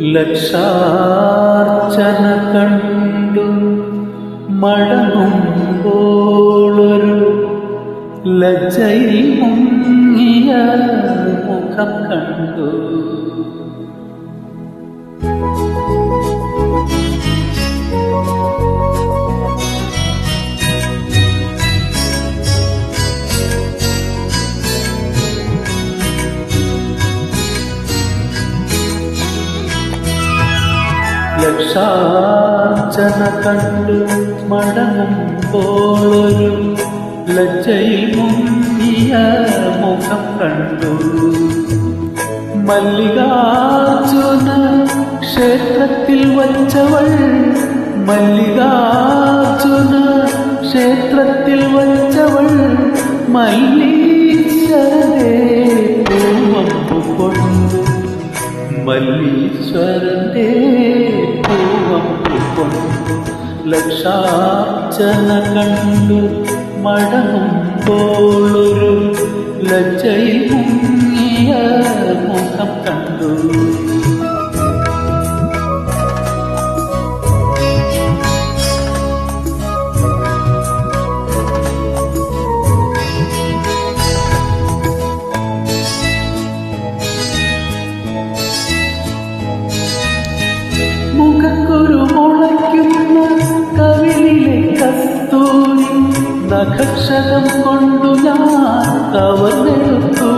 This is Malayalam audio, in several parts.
ലക്ഷാർച്ചന കണ്ടു. മടങ്ങുമ്പോളൊരു ലജ്ജയിൽ മുങ്ങിയ മുഖം കണ്ടു. ലക്ഷാർച്ചന കണ്ടു മടങ്ങുമ്പോളൊരു ലജ്ജയിൽ മുങ്ങിയ മുഖം കണ്ടു. മല്ലികാർജുന ക്ഷേത്രത്തിൽ വച്ചവൾ മല്ലികാർജുന ക്ഷേത്രത്തിൽ വച്ചവൾ മല്ലീശ്വരേ പൂവമ്പു കൊണ്ടു മല്ലീശ്വരന്റെ പൂവമ്പു കൊണ്ടു ലക്ഷാർച്ചന കണ്ടു മടങ്ങുമ്പോളൊരു ലജ്ജയിൽ മുങ്ങിയ മുഖം കണ്ടു. നഖക്ഷതം കൊണ്ടു ഞാൻ കവർന്നെടുത്തു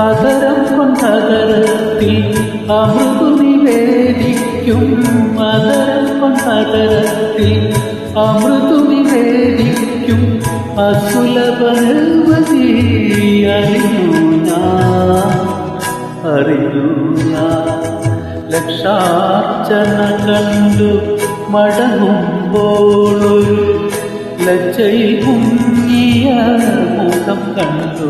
അതരം കൊണ്ടതരത്തിൽ അമൃതു നിവേദിക്കും. അതരം കൊണ്ടതരത്തിൽ അമൃതു നിവേദിക്കും. അസുലഭനവതി അറിഞ്ഞു അറിഞ്ഞു ഞാൻ. ലക്ഷാർച്ചന കണ്ടു മടങ്ങുമ്പോളൊരു ലജ്ജയിൽ മുങ്ങിയ മുഖം കണ്ടു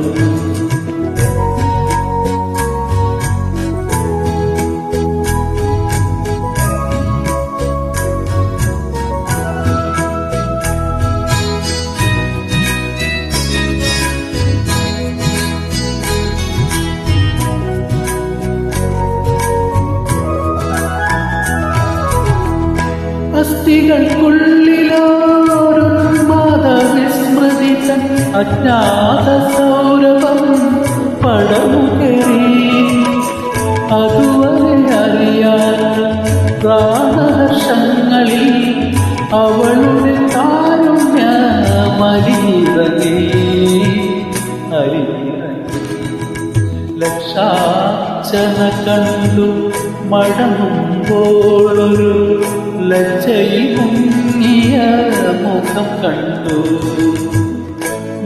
അസ്ഥികൾക്കുള്ളിലോരു മതവിസ്മൃതി തൻ അജ്ഞാത സൗരഭം പടമുകേറി. അതുവരെ അറിയാത്ത പ്രാണഹർഷങ്ങളിൽ അവളുടെ കാരുണ്യ മലിറങ്ങി ലക്ഷാചന കണ്ടു മടങ്ങുമ്പോളൊരു ലജ്ജയിൽ മുങ്ങിയ മുഖം കണ്ടു.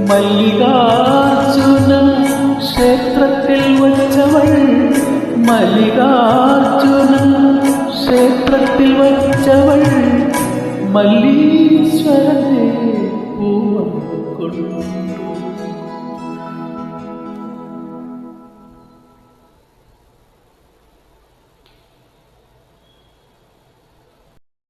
മല്ലികാർജുന ക്ഷേത്രത്തിൽ വച്ചവൾ മല്ലികാർജുന ക്ഷേത്രത്തിൽ വച്ചവൾ മല്ലീശ്വരനെ പൂവം കൊണ്ടു.